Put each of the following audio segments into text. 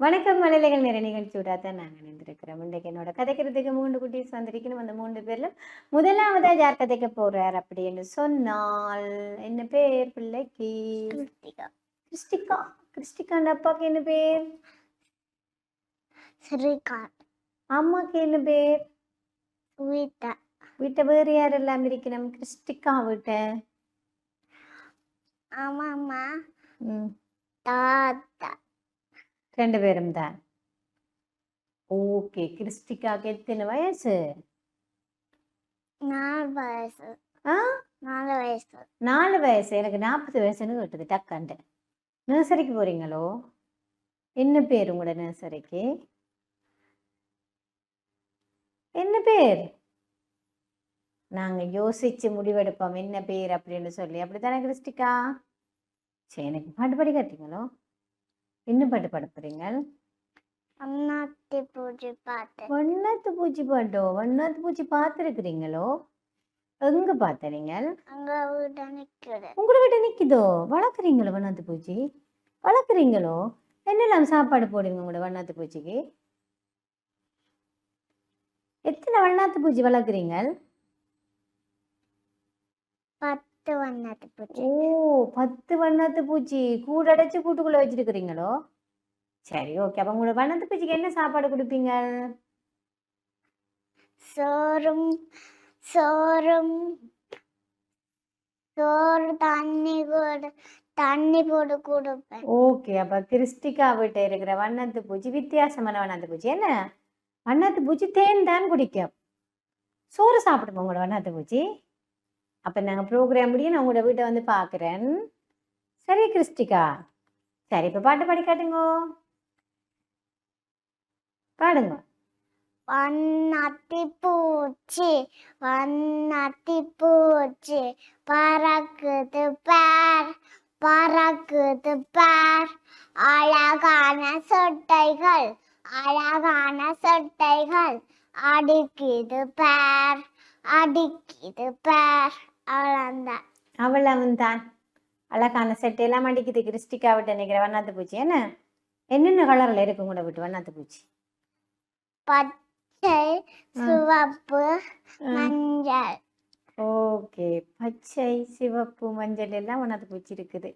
வணக்கம் மலைகள் நிறைய நிகழ்ச்சியோட தான் நாங்கள் நின்றுருக்கிறோம் இன்றைக்கு என்னோட கதைக்கிறதுக்கு மூன்று குட்டீஸ் வந்திருக்கணும் அந்த மூன்று பேர்ல முதலாவதா யார் கதைக்க போறார் அப்படின்னு சொன்னால் என்ன பேர் பிள்ளைக்கு? கிறிஸ்டிகா கிறிஸ்டிகாண்ட அப்பாக்கு என்ன பேர்? ஸ்ரீகாந்த் அம்மாக்கு என்ன பேர்? சுவிதா வீட்டை வேறு யாரெல்லாம் இருக்கணும் கிறிஸ்டிகா வீட்டை? அம்மா ம். தாத்தா. ரெண்டு பேரும் தான். ஓகே. கிறிஸ்டிகாக்கு எத்தனை வயசு? நாலு வயசு. ஆ? நாலு வயசு. நாலு வயசு. எனக்கு நாற்பது வயசுன்னு கேட்டது டக்காண்டு நர்சரிக்கு போறீங்களோ? என்ன பேர் உங்களோட நர்சரிக்கு? என்ன பேர்? நாங்க யோசிச்சு முடிவெடுப்போம். என்ன பேர் அப்படின்னு சொல்லி. அப்படித்தானே கிறிஸ்டிகா? சரி எனக்கு பாட்டு பாடி காட்டீங்களோ என்ன பாட்டு பாட போறீங்க? அண்ணாத்தி பூஜை பார்த்தேன் வண்ணாத்து பூச்சி பாட்டோ? வண்ணாத்து பூச்சி பார்த்துருக்குறீங்களோ? எங்க பார்த்தீங்க அங்க வீடு நிக்குது. உங்களை விட்டு நிக்குதோ? வளர்க்குறீங்களோ வண்ணாத்து பூச்சி? வளர்க்குறீங்களோ? என்னெல்லாம் சாப்பாடு போடுவீங்க உங்களோட வண்ணாத்து பூச்சிக்கு? எத்தனை வண்ணாத்து பூச்சி வளர்க்குறீங்க பத்து வண்ணாத்தி பூஜை ஓ பத்து வண்ணாத்து பூச்சி. கூடு அடைச்சு கூட்டுக்குள்ள வச்சிருக்கிறீங்களோ? சரி ஓகே. அப்ப உங்களோட வண்ணாத்து பூச்சிக்கு என்ன சாப்பாடு கொடுப்பீங்க? சோறும் சோறும் சோறு தண்ணி கூட தண்ணி போட்டு கொடுப்பேன். ஓகே அப்ப கிறிஸ்டிகா வீட்டை இருக்கிற வண்ணத்து பூச்சி வித்தியாசமான வண்ணாத்து பூச்சி என்ன? வண்ணத்து பூச்சி தேன் தான் குடிக்கும். சோறு சாப்பிடுவோம் உங்களோட வண்ணத்து பூச்சி. அப்ப நாங்க ப்ரோக்ராம் முடியும் நான் உங்களோட வீட்டை வந்து பாக்குறேன் சரி கிறிஸ்டிகா. சரி இப்ப பாட்டு பாடி பாடுங்க. வண்ணாத்தி பூச்சி வண்ணாத்தி பூச்சி பறக்குது பார் பறக்குது பார். அழகான சொட்டைகள் அழகான சொட்டைகள் அடிக்குது பார் அடிக்குது பார். அவ்வளோந்தான் அவள் அவன் தான் அழகான செட்டு எல்லாம் அடிக்குது கிறிஸ்டிகா விட்டு நினைக்கிற வண்ணாத்து பூச்சி என்ன? என்னென்ன கலர்ல இருக்கு உங்களோட வீட்டு வண்ணாத்து பூச்சி? பச்சை ஆ. சிவப்பு. மஞ்சள். ஓகே. பச்சை சிவப்பு மஞ்சள் எல்லாம் ஒன்றாவது பூச்சி இருக்குது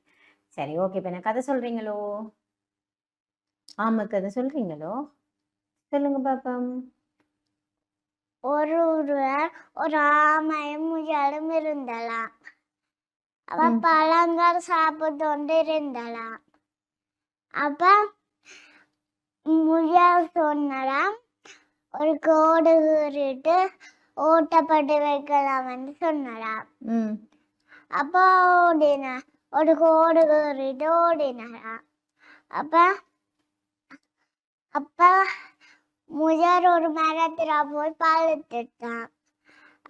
சரி ஓகே. இப்போ நான் கதை சொல்றீங்களோ? ஆமா கதை சொல்றீங்களோ? சொல்லுங்க பாப்பம். ஒரு ஒருவர் ஒரு ஆமையும் முயலும் இருந்தலாம். அவ. பழங்கள் சாப்பிட்டு கொண்டு இருந்தலாம். அப்ப முயல் சொன்னலாம் ஒரு கோடு கீறிட்டு ஓட்டப்பட்டு வைக்கலாம்னு சொன்னலாம் ம். அப்ப ஓடின ஒரு கோடு கீறிட்டு ஓடினலாம் அப்ப அப்ப முயல் ஒரு மரத்துல போய் பழுத்துட்டான்.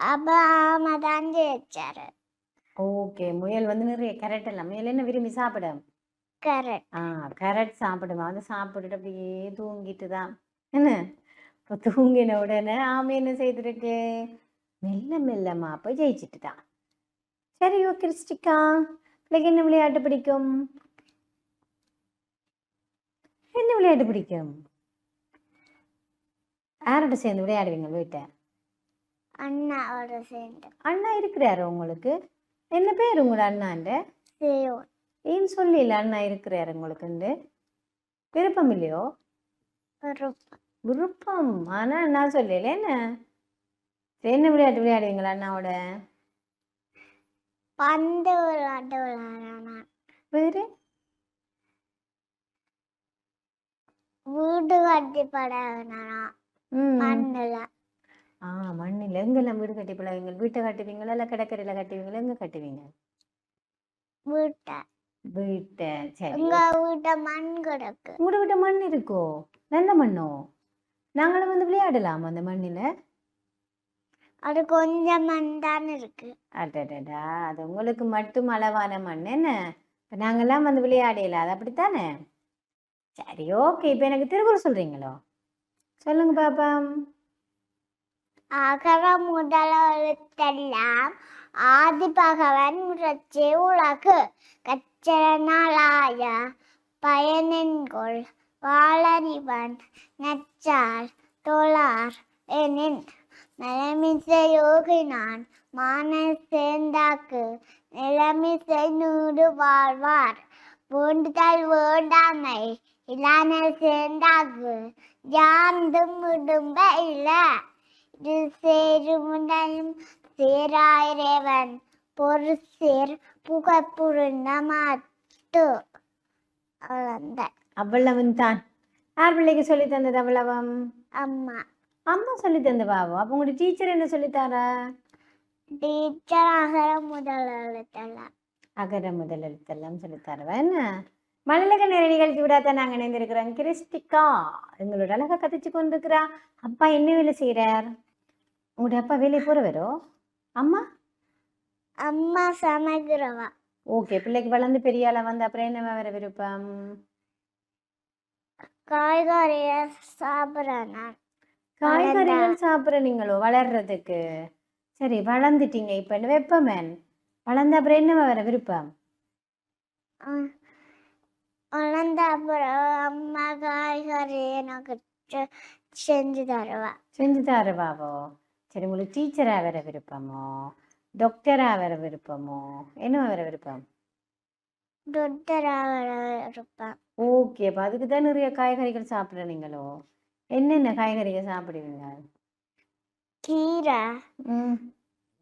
அப்ப ஆமை தான் ஜெயிச்சாரு. ஓகே முயல் வந்து நிறைய கேரட் எல்லாம். முயல் என்ன விரும்பி சாப்பிடும் கரெக்ட் ஆ கேரட் சாப்பிடுமா? வந்து சாப்பிட்டுட்டு அப்படியே தூங்கிட்டு தான். என்ன? இப்போ தூங்கின உடனே ஆமை என்ன செய்திருக்கு? மெல்ல மெல்லமா போய் ஜெயிச்சிட்டு தான் சரி ஓ கிறிஸ்டிக்கா பிள்ளைக்கு என்ன விளையாட்டு பிடிக்கும்? என்ன விளையாட்டு பிடிக்கும்? யாரோட சேர்ந்து விளையாடுவீங்க? வீட்டை அண்ணாவோட சேர்ந்து. அண்ணா இருக்கிறாரு உங்களுக்கு. என்ன பேர் உங்களோட அண்ணாண்ட? ஏன் சொல்லல அண்ணா இருக்கிறாரு உங்களுக்குண்டு? விருப்பம் இல்லையோ? விருப்பம். விருப்பம். ஆனா நான் சொல்லல என்ன? என்ன விளையாட்டு விளையாடுவீங்களா அண்ணாவோட? பந்து விளையாட்டு விளையாடணும் வேறு? வீடு கட்டி மண்ணுல. ஆ மண்ணில். எங்கெல்லாம் வீடு கட்டி பழகுவீங்க? வீட்டை கட்டுவீங்களா? இல்லை கடற்கரையில் கட்டுவீங்களா? எங்கே கட்டுவீங்க? வீட்டை. வீட்டை. சரி. எங்க வீட்டை மண் கிடக்கு. உங்களோட வீட்டை மண் இருக்கோ? நல்ல மண்ணோ? நாங்களும் வந்து விளையாடலாம் அந்த மண்ணில்? அது கொஞ்சம் மண் தான் இருக்கு. அடடடா அது உங்களுக்கு மட்டும் அளவான மண் என்ன? இப்போ நாங்கெல்லாம் வந்து விளையாடல அது அப்படித்தானே? சரி ஓகே. இப்போ எனக்கு திருக்குறள் சொல்றீங்களோ? சொல்லுங்க பாப்பா அகர முதல எழுத்தெல்லாம் ஆதி பகவன் உலகு. கச்சரனாலாய பயனென்கொள். வாழறிவன் நச்சார் தொழார் எனின் நலமிசை யோகினான் மான சேர்ந்தாக்கு நிலமிசை நூறு வாழ்வார். பூண்டுதல் வேண்டாமை இலான சேர்ந்தாக்கு யாந்தும் உடும்ப இல்ல. இது சேருமுடனும் சேராயிரேவன் பொருசேர் புகப்புருந்த மாட்டு அவ்வளோந்தான் அவ்வளவும் தான். யார் பிள்ளைக்கு சொல்லி தந்தது அவ்வளவம்? அம்மா. அம்மா சொல்லி தந்த பாவம். அப்போ உங்களுடைய டீச்சர் என்ன சொல்லித்தாரா டீச்சர் அகர முதல் எழுத்தெல்லாம். அகர முதல் எழுத்தெல்லாம் சொல்லித்தருவா என்ன? மழலைகள் நிறைய நிகழ்ச்சி விடாத நாங்கள் இணைந்திருக்கிறோம். கிறிஸ்டிகா எங்களோட அழகா கதைச்சு கொண்டிருக்கிறா. அப்பா என்ன வேலை செய்கிறார் உங்களுடைய அப்பா வேலையை போகிறவரோ அம்மா? அம்மா சமைக்கிறவா. ஓகே பிள்ளைக்கு வளர்ந்து பெரிய ஆளா வந்து அப்புறம் என்ன வேற விருப்பம்? காய்கறியை சாப்பிட்றேன் நான். காய்கறிகள் சாப்பிட்ற நீங்களோ? வளர்றதுக்கு. சரி வளர்ந்துட்டீங்க இப்போ. என்ன வெப்பமேன் வளர்ந்த அப்புறம் என்ன வேற விருப்பம்? வளர்ந்த அப்புறம் அம்மா காய்கறி எனக்கு செஞ்சு தருவா. செஞ்சு தருவாவோ? சரி உங்களுக்கு டீச்சரா வேற விருப்பமோ? டாக்டரா வேற விருப்பமோ? என்ன வேற விருப்பம்? டாக்டராக இருப்பேன் ஓகே அப்போ அதுக்கு தான் நிறைய காய்கறிகள் சாப்பிட்ற நீங்களோ? என்னென்ன காய்கறிகள் சாப்பிடுவீங்க? கீரை. ம்.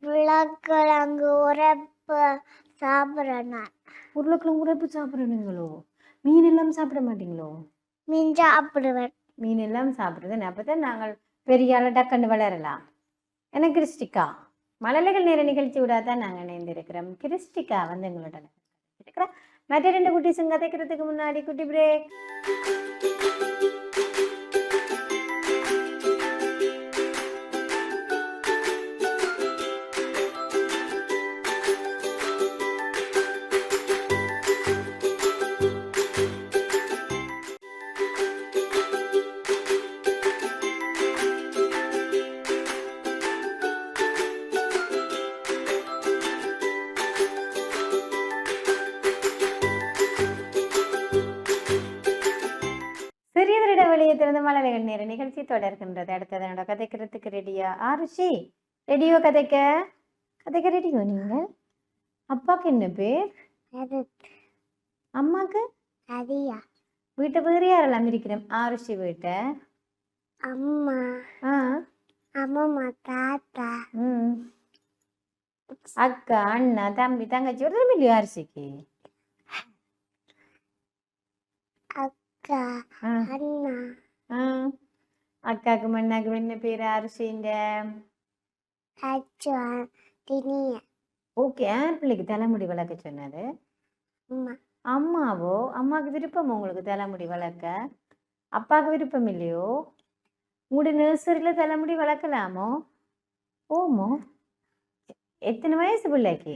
உருளைக்கிழங்கு உரப்பு சாப்பிட்றேன் நான். உருளைக்கிழங்கு உரைப்பு சாப்பிட்ற நீங்களோ? மீன் எல்லாம் சாப்பிட மாட்டீங்களோ? மீன் சாப்பிடுவேன். மீன் எல்லாம் சாப்பிட்றது அப்போ தான் நாங்கள் பெரிய ஆள டக்குன்னு வளரலாம். என்ன கிறிஸ்டிகா? மழலைகள் நேர நிகழ்ச்சி விடாதான் நாங்கள் இணைந்திருக்கிறோம். கிறிஸ்டிகா வந்து எங்களோட இருக்கிறோம் மற்ற ரெண்டு குட்டிஸுங்க கதைக்கிறதுக்கு முன்னாடி குட்டி பிரேக் தொடர்கின்றது. அடுத்தது என்னோட கதைக்கிறதுக்கு ரெடியா ஆருஷி ரெடியோ கதைக்க? கதைக்க ரெடியோ நீங்க? அப்பாக்கு என்ன பேர்? அம்மாக்கு? அதியா வீட்டை வேறு யாரெல்லாம் இருக்கிறோம் ஆருஷி வீட்டை? அம்மா. ஆ. அம்மம்மா தாத்தா. ம். அக்கா அண்ணா தம்பி தங்கச்சி ஒரு தம்பி இல்லையா அரிசிக்கு அக்கா ஆ. அண்ணா. ஆ அக்காக்கு மண்ணாக்கு என்ன பேர் அரிசின்ற அச்சா தினிய. ஓகே யார் பிள்ளைக்கு தலைமுடி வளர்க்க சொன்னது அம்மா அம்மாவோ அம்மாவுக்கு விருப்பம் உங்களுக்கு தலைமுடி வளர்க்க? அப்பாவுக்கு விருப்பம் இல்லையோ? உங்களுடைய நர்சரியில் தலைமுடி வளர்க்கலாமோ? ஓமோ எத்தனை வயசு பிள்ளைக்கு?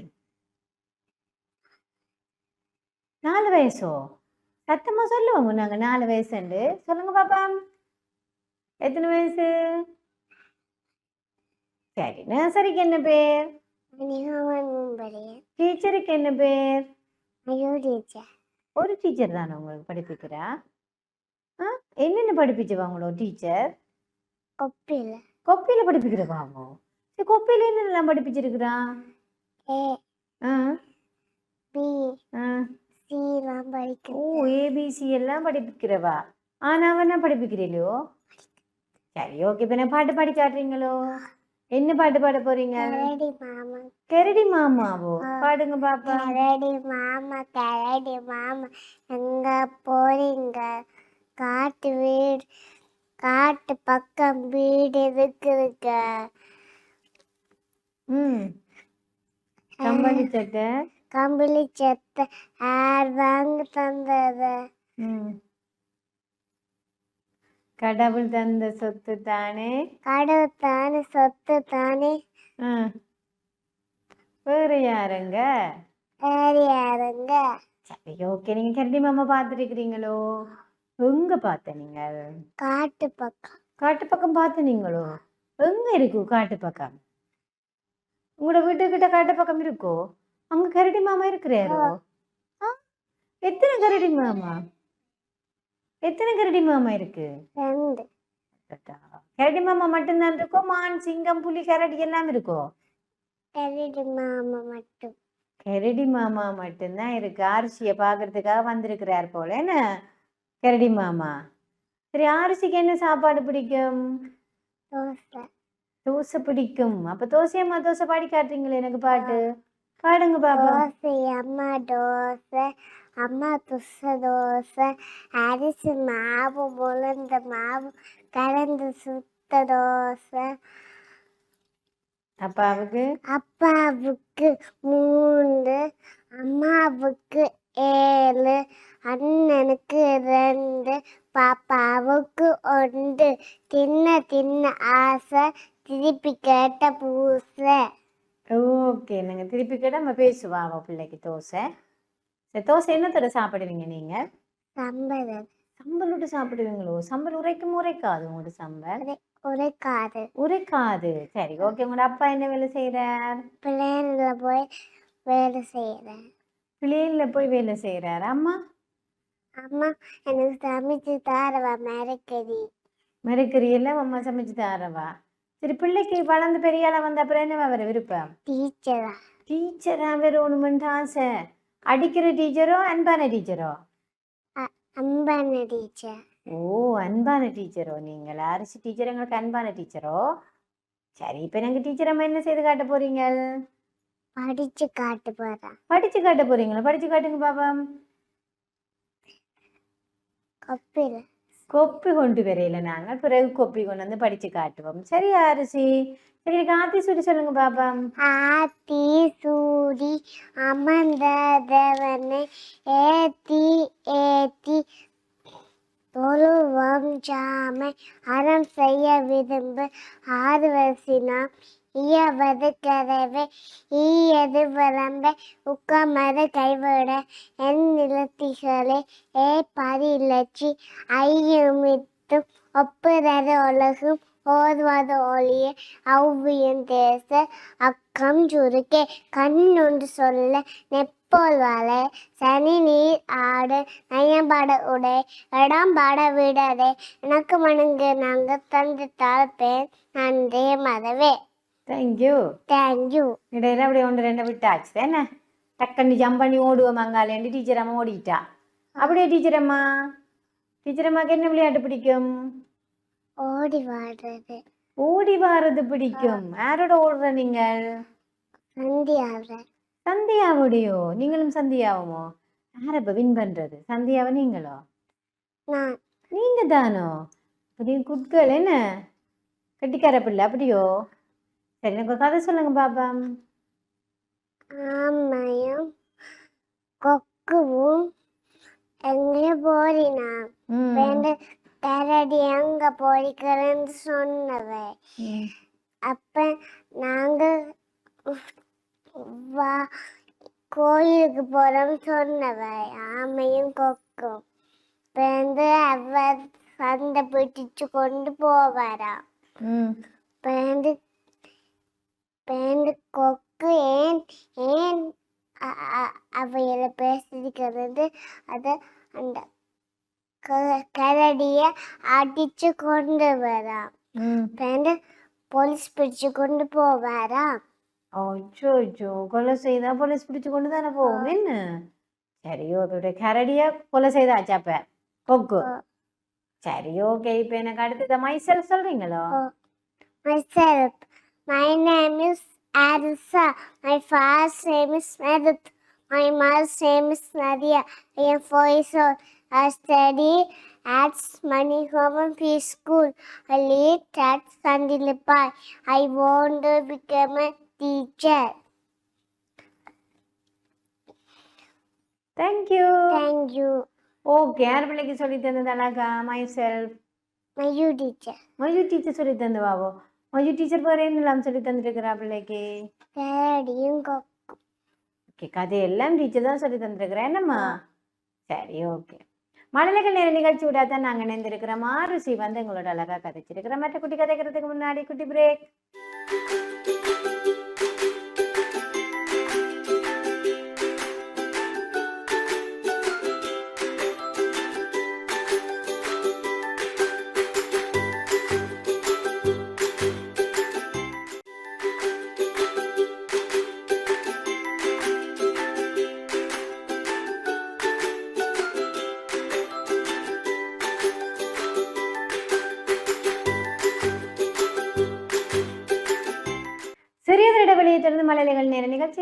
நாலு வயசோ? சத்தமா சொல்லுவோங்க நாங்க நாலு வயசுண்டு. சொல்லுங்க பாப்பா. எத்தனை வயசு? சரி நர்சரிக்கு என்ன பேர்? டீச்சருக்கு என்ன பேர்? ஒரு டீச்சர் தானே உங்களுக்கு படிப்பிக்கிறா? என்னென்ன படிப்பிச்சுவா உங்களோ டீச்சர்? கொப்பில. கொப்பியில் படிப்பிக்கிறவாவோ சரி கொப்பியில் என்னென்னலாம் படிப்பிச்சிருக்கிறா? ஏ. பி. சி எல்லாம் ஓ ஏபிசி எல்லாம் படிப்பிக்கிறவா? ஆனா அவனா படிப்பிக்கிறீங்களோ சரி ஓகே இப்போ பாட்டு பாடி காட்டுறீங்களோ என்ன பாட்டு பாட போறீங்க? கரடி மாமா. கரடி மாமாவோ. பாடுங்க பாப்பா. கரடி மாமா கரடி மாமா. எங்க போறீங்க? காட்டு வீடு காட்டு பக்கம் வீடு இருக்குதுங்க ம். கம்பளி சட்டை. கம்பளி செத்த யார் வாங்க தந்தது? ம். கடவுள் தந்த சொத்து தானே? கடவுள் தானே சொத்து தானே. வேற யாருங்க? வேறு யாருங்க? சரி ஓகே. நீங்க கரடி மாமா பார்த்துருக்கிறீங்களோ எங்க பார்த்த நீங்கள்? காட்டு பக்கம். காட்டு பக்கம் பார்த்து நீங்களோ? எங்க இருக்கு காட்டு பக்கம்? உங்களோட வீட்டுக்கிட்ட காட்டு பக்கம் இருக்கோ? அங்க கரடி மாமா இருக்கிறாரோ? எத்தனை கரடி மாமா? எத்தனை கரடி மாமா இருக்கு? ரெண்டு. கரடி மாமா மட்டும்தான் இருக்கோ? மான் சிங்கம் புலி கரடி எல்லாம் இருக்கோ? கரடி மாமா மட்டும். கரடி மாமா மட்டும்தான் இருக்கு. ஆரிசியை பார்க்கறதுக்காக வந்திருக்கிறார் போல. என்ன? கரடி மாமா. சரி ஆரிசிக்கு என்ன சாப்பாடு பிடிக்கும்? தோசை. தோசை பிடிக்கும். அப்ப தோசையம்மா தோசை பாடி காட்டுறீங்களே எனக்கு பாட்டு. பாடுங்க பாப்பா. தோசை அம்மா தோசை அம்மா துச தோசை அரிசி மாவு முளந்த மாவு கலந்து சுத்த தோசை. அப்பாவுக்கு அப்பாவுக்கு மூணு அம்மாவுக்கு ஏழு அண்ணனுக்கு ரெண்டு பாப்பாவுக்கு ஒன்று. தின்ன தின்ன ஆசை திருப்பி கேட்ட பூசை. ஓகே. நாங்க திருப்பி கேட்டா நம்ம பேசுவா அவ பிள்ளைக்கு தோசை? தோசை என்னத்தோட சாப்பிடுவீங்க நீங்க? சம்பல் விட்டு சாப்பிடுவீங்களோ? சம்பல் உரைக்கும் உரைக்காது உங்களோட சம்பல் உரைக்காது. உரைக்காது. சரி ஓகே. உங்களோட அப்பா என்ன வேலை செய்யறார் பிள்ளைங்கள போய் வேலை செய்கிறேன் பிள்ளைகள போய் வேலை செய்யறார் அம்மா? அம்மா எனக்கு சமைச்சு தாரவா? மரக்கறி. மறுக்கறி எல்லாம் அம்மா சமைச்சு தாரவா? சரி பிள்ளைக்கு வளர்ந்து பெரிய ஆளா வந்த அப்புறம் என்னவா வர விருப்பம்? டீச்சரா டீச்சரா வரணுமென்று ஆசை. அடிக்கிற டீச்சரோ அன்பான டீச்சரோ அம்பான டீச்சர் ஓ அன்பான டீச்சரோ நீங்கள் அரிசி டீச்சர் எங்களுக்கு அன்பான டீச்சரோ சரி இப்போ நாங்கள் டீச்சர் அம்மா என்ன செய்து காட்ட போறீங்க படிச்சு காட்டு போறேன் படிச்சு காட்ட போறீங்களா படிச்சு காட்டுங்க பாப்பா கப்பில கொப்பி கொண்டு வரையில நாங்கள் பிறகு கொப்பி கொண்டு வந்து படிச்சு காட்டுவோம் சரி அரிசி எனக்கு ஆத்தி சூடி சொல்லுங்க பாப்பா ஆத்தி சூடி அமர்ந்ததவனை ஏத்தி ஏத்தி தொழுவம் ஜாமை அறம் செய்ய விரும்பு. ஆர்வசினா இயவது கதவை ஈயது விளம்ப உக்கமது கைவிட. என் நிலத்திகளே ஏ பரிலட்சி ஐயமித்தும் ஒப்புறது உலகும் ஓதுவது ஒளிய ஔவியம் தேச அக்கம் சுருக்கே கண்ணொன்று சொல்ல நெப்போல் வலை சனி நீர் ஆடு நயம்பட உடை இடம் பட விடதே எனக்கு மணங்கு நாங்க தந்து தாழ்ப்பேன் நன்றே மதவே. தேங்க்யூ தேங்க்யூ இடையில அப்படியே ஒன்று ரெண்டு விட்டாச்சு. தானே டக்குன்னு ஜம்ப் பண்ணி ஓடுவோம் அங்காலேண்டு டீச்சர் அம்மா ஓடிட்டா. அப்படியே டீச்சர் அம்மா டீச்சர் அம்மாக்கு என்ன விளையாட்டு பிடிக்கும்? ஓடி வாடுறது. ஓடி வாரது பிடிக்கும். யாரோட ஓடுற நீங்கள்? சந்தியாடுற சந்தியாவுடையோ? நீங்களும் சந்தியாவுமோ? யார் இப்ப வின் பண்றது? சந்தியாவை நீங்களோ? நீங்க தானோ நீ குட்கள் என்ன? கட்டிக்கார பிள்ளை அப்படியோ? சரி எனக்கு கதை சொல்லுங்க பாப்பா ஆமையும் கொக்குவும் எங்கே போறினா கரடி எங்க போறிக்கிறேன்னு சொன்னவை. அப்ப நாங்க வா கோயிலுக்கு போறோம்னு சொன்னவை ஆமையும் கொக்கும். பேருந்து அவர் சண்டை பிடிச்சு கொண்டு போவாராம் ம். பேருந்து பேருந்து கொக்கு ஏன் ஏன் அவையில பேசிக்கிறது அது அந்த கரடிய அடிச்சு கொண்டு வரான் ம் பேருந்து போலீஸ் பிடிச்சு கொண்டு போவாராம் அச்சோ அச்சோ கொலை செய்தா போலீஸ் பிடிச்சு கொண்டு தானே போவோம் என்ன சரி ஓகே கரடியா கொலை செய்தாச்சா அப்ப கொக்கு. சரி ஓகே இப்ப எனக்கு அடுத்தது மைசெல் சொல்றீங்களோ ஆ. myself. My name is Arisa. My father's name is Merit. My mother's name is Nadia. I am four years old. I study at Money Home and Free School. I live at Sandilipai. I want to become a teacher. Thank you Thank you. Okay யார் பிள்ளைக்கு சொல்லி தந்தது அழகா myself you teacher. Manju teacher சொல்லி தந்து வாவோ மஞ்சு teacher பேர் என்னலாம் சொல்லி தந்துருக்கிறா பிள்ளைக்கு கொக்கும் ஓகே கதையெல்லாம் டீச்சர் தான் சொல்லி தந்துருக்கிறேன் என்னம்மா சரி ஓகே மழலைகள் நேர நிகழ்ச்சியோட தான் நாங்கள் இணைந்திருக்கிறோம். ஆருசி வந்து எங்களோட அழகாக கதைச்சிருக்கிறோம் மற்ற குட்டி கதைக்கிறதுக்கு முன்னாடி குட்டி பிரேக்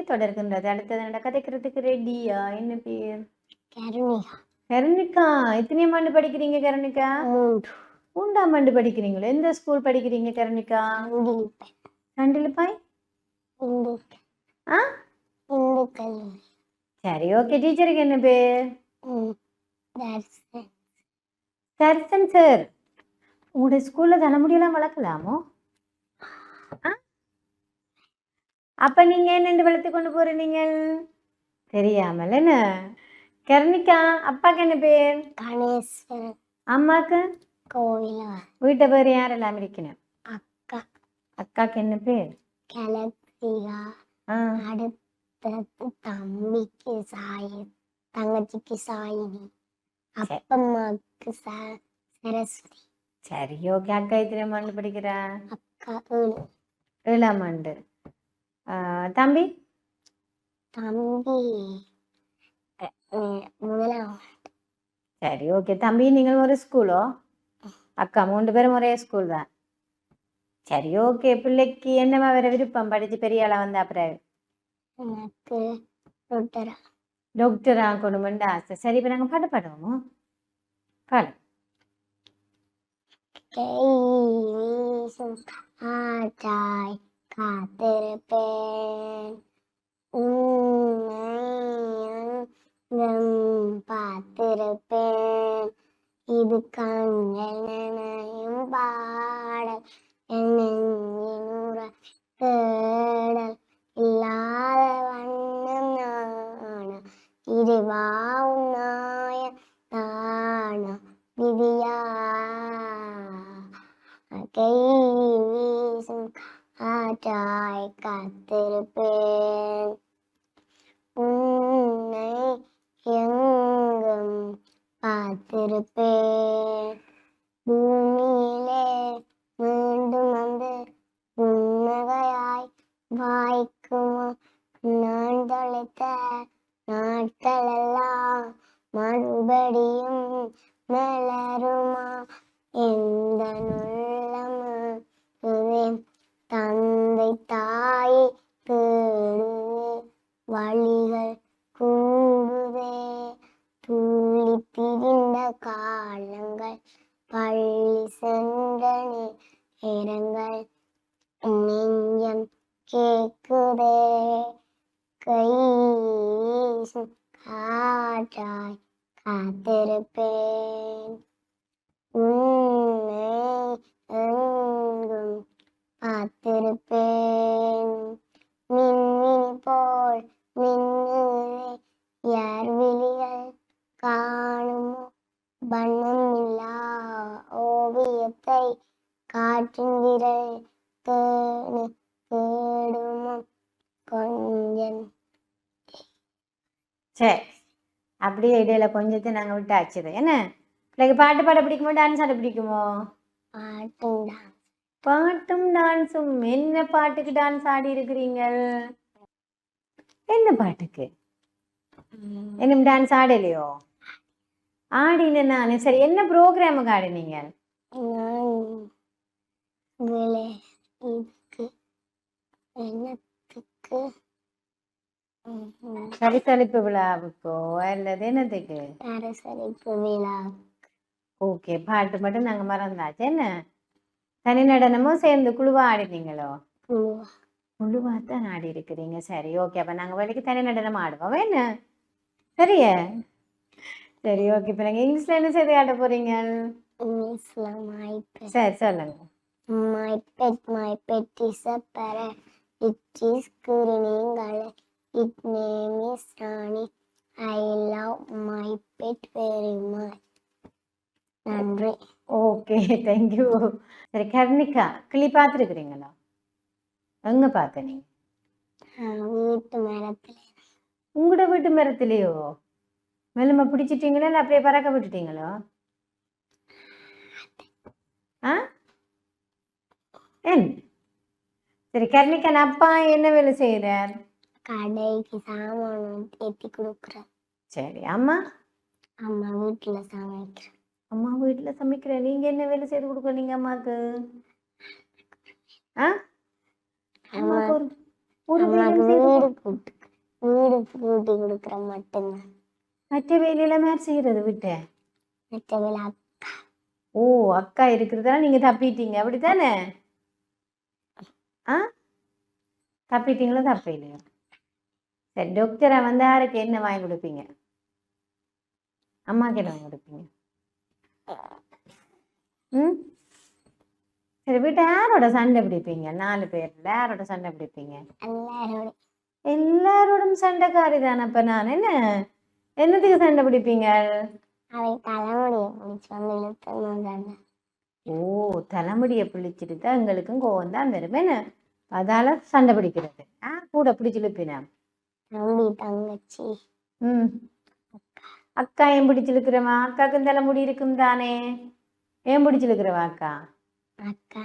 நிகழ்ச்சி தொடர்கின்றது. அடுத்தது நட கதைக்கிறதுக்கு ரெடியா என்ன பேர்? கருணிகா. எத்தனையாம் ஆண்டு படிக்கிறீங்க கருணிகா? மூன்று. மூன்றாம் ஆண்டு படிக்கிறீங்களா. எந்த ஸ்கூல் படிக்கிறீங்க கருணிகா? கண்டிப்பாய் சரி ஓகே டீச்சருக்கு என்ன பேர்? தர்சன். சர்சன் சார் உங்களுடைய ஸ்கூல்ல தலைமுடியெல்லாம் வளர்க்கலாமோ? ஆ? அப்ப நீங்க என்னென்று வளர்த்து கொண்டு போறீங்க? தெரியாமல் என்ன? கருணிகா அப்பாக்கு என்ன பேர்? கணேஸ்வரன் அம்மாக்கு? கோவிலா. வீட்டை பேர் யாரெல்லாம் இருக்கணும் அக்கா. அக்காக்கு என்ன பேர்? கலக்ரிகா ஆ. அடுத்தது தம்பிக்கு சாயி தங்கச்சிக்கு சாயினி அப்பம்மாக்கு சரஸ்வதி. சரி ஓகே. அக்கா எத்தனை ஆண்டு படிக்கிறா அக்கா ஏழு. ஏழாம் ஆண்டு. தம்பி? தம்பி. முதலாம் சரி ஓகே. தம்பி நீங்கள் ஒரு ஸ்கூலோ? அக்கா மூன்று பேரும் ஒரே ஸ்கூல் தான். சரி ஓகே. பிள்ளைக்கு என்னமா வேற விருப்பம்? படிச்சு பெரிய ஆளா வந்தா எனக்கு ரொட்டரா டாக்டர் ஆகணுமெண்டு ஆசை சரி. இப்போ நாங்கள் பாட்டு பாடுவோமோ. பாடு. காத்திருப்பேன். உன்னை பார்த்திருப்பேன். இது கண்கள் நினையும் பாடல் என்னுற தேடல் இல்லாத வண்ணம் நானா இருவாவும் நாய தானா விதியா கை வீசும் காற்றாய் காத்திருப்பேன் உன்னை எங்கும் பார்த்திருப்பேன் பூமியிலே மீண்டும் வந்து புன்னகையாய் வாய்க்குமா நான் தொலைத்த நாட்களெல்லாம் மறுபடியும் மலருமா? எந்த நுள்ளமே தந்தை தாயை தேடுவே வழிகள் கூடுவே தூளி திரிந்த காலங்கள் பள்ளி சென்ற நேரங்கள் நெஞ்சம் கேட்குதே. கை வீசும் காற்றாய் காத்திருப்பேன். உன்னை எங்கும் பார்த்திருப்பேன் மின்மினி போல் மின்னுதே யார் விழிகள் காணுமோ வண்ணமில்லா ஓவியத்தை காற்றின் விரல் தேடு தேடுமோ கொஞ்சம் சரி அப்படியே இடையில கொஞ்சத்தை நாங்கள் விட்டாச்சுது என்ன? பிள்ளைக்கு பாட்டு பாட பிடிக்குமோ டான்ஸ் ஆட பிடிக்குமோ? பாட்டும் டான்ஸும் என்ன பாட்டுக்கு டான்ஸ் ஆடி இருக்கிறீங்க? என்ன பாட்டுக்கு? இன்னும் டான்ஸ் ஆடலையோ? ஆடின நானு. சரி என்ன ப்ரோக்ராமுக்கு ஆடினீங்க? நான் பரிசளிப்பு விழாவுக்கோ அல்லது என்னத்துக்கு அரசரிப்பு விழா. ஓகே பாட்டு மட்டும் நாங்க மறந்தாச்சு. என்ன? தனி நடனமும் சேர்ந்து குழுவா ஆடினீங்களோ? குழுவா. தான் ஆடி இருக்கிறீங்க. சரி ஓகே. அப்ப நாங்க வேலைக்கு தனி நடனம் ஆடுவோம். என்ன? சரியா? சரி ஓகே. இப்ப நாங்க இங்கிலீஷ்ல என்ன செய்து ஆட போறீங்க? சரி சொல்லுங்க. my pet my pet is a parrot. It is குருநீங்களே it name is Rani. I love my pet very much. நன்றி. ஓகே தேங்க்யூ சரி கர்ணிகா கிளி பார்த்துருக்குறீங்களா? எங்க பார்த்த நீங்க வீட்டு மரத்துல உங்களோட வீட்டு மரத்துலயோ மெல்லும பிடிச்சிட்டீங்களா இல்லை அப்படியே பறக்க விட்டுட்டீங்களோ? ஆ? என்ன சரி கர்ணிகன் அப்பா என்ன வேலை செய்கிறார் கடைக்கு சாமான் ஏற்றி கொடுக்குறேன். சரி அம்மா? அம்மா வீட்டுல சமைக்கிறேன். அம்மா வீட்டில் சமைக்கிற நீங்க என்ன வேலை செய்து கொடுக்குறீங்க அம்மாக்கு ஆ? அம்மாக்கு ஒரு ஒரு வீடு கூட்டு வீடு கூட்டி கொடுக்குற மட்டும்தான். மற்ற வேலையில மேல் செய்யறது விட்டு மற்ற விழா ஓ அக்கா இருக்கிறதால நீங்க தப்பிட்டீங்க. அப்படித்தானே? ஆ? தப்பிட்டீங்களா தப்ப இல்லையா? சரி டாக்டரா வந்து யாருக்கு என்ன வாங்கி கொடுப்பீங்க? அம்மாக்கு என்ன வாங்கி கொடுப்பீங்க. ம்? சரி வீட்டை யாரோட சண்டை பிடிப்பீங்க? நாலு பேர்ல யாரோட சண்டை பிடிப்பீங்க? எல்லாரோட. எல்லாரோடும் சண்டைக்காரி தானே அப்ப நான்? என்ன? என்னத்துக்கு சண்டை பிடிப்பீங்க? ஓ தலைமுடியை பிடிச்சிட்டு தான் எங்களுக்கும் கோவம் தான் வரும். என்ன? அதால சண்டை பிடிக்கிறது. ஆ கூட பிடிச்சி இழுப்பினா? தம்பி தங்கச்சி. ம். அக்கா ஏன் பிடிச்சி இழுக்கிறவா அக்காவுக்கும் தலைமுடி இருக்கும் தானே? ஏன் பிடிச்சி இழுக்கிறவா அக்கா. அக்கா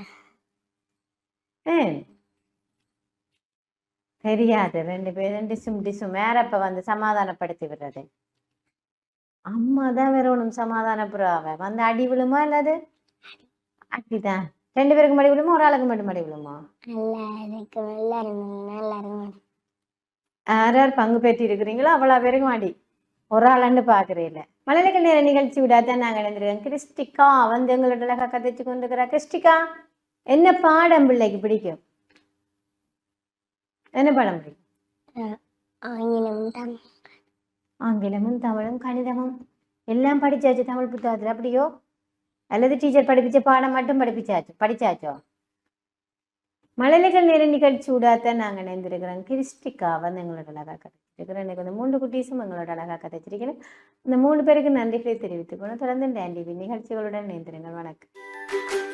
தெரியாது. ரெண்டு பேரும் டிசும் டிசும் வேற இப்ப வந்து சமாதானப்படுத்தி விடுறது. அம்மா தான் வேற ஒன்றும் சமாதானப்படுறாவ வந்து அடி விழுமா இல்லாது? அடிதான். ரெண்டு பேருக்கு மடி விழுமா? ஒரு ஆளுக்கு மட்டும் மடி விழுமா? எல்லாரும் எல்லாரும் யார் யார் பங்கு பெற்று இருக்கிறீங்களோ அவ்வளோ பேருக்கு மாடி ஒரு ஆளாண்டு பார்க்குறீங்கள மலையில நேர நிகழ்ச்சி விடாதான் நாங்கள் இணைந்திருக்கோம் கிறிஸ்டிகா வந்து எங்களோட அழகா கதைச்சு கொண்டு இருக்கிறா கிறிஸ்டிகா என்ன பாடம் பிள்ளைக்கு பிடிக்கும்? என்ன பாடம் பிடிக்கும்? ஆங்கிலம் தமிழ். ஆங்கிலமும் தமிழும் கணிதமும். எல்லாம் படிச்சாச்சு தமிழ் புத்தகத்தில். அப்படியோ? அல்லது டீச்சர் படிப்பிச்ச பாடம் மட்டும் படிப்பிச்சாச்சு? படிச்சாச்சோ? மழலைகள் நேர நிகழ்ச்சி விடாதான் நாங்கள் இணைந்திருக்கிறோம் கிறிஸ்டிகா வந்து எங்களோட அழகா கதைச்சிருக்கிறோம் எனக்கு வந்து மூன்று குட்டீஸும் எங்களோட அழகா கதைச்சிருக்கிறேன் இந்த மூணு பேருக்கு நன்றிகளை தெரிவித்துக்கணும் தொடர்ந்து டேண்டிவி நிகழ்ச்சிகளுடன் இணைந்திருங்கள் வணக்கம்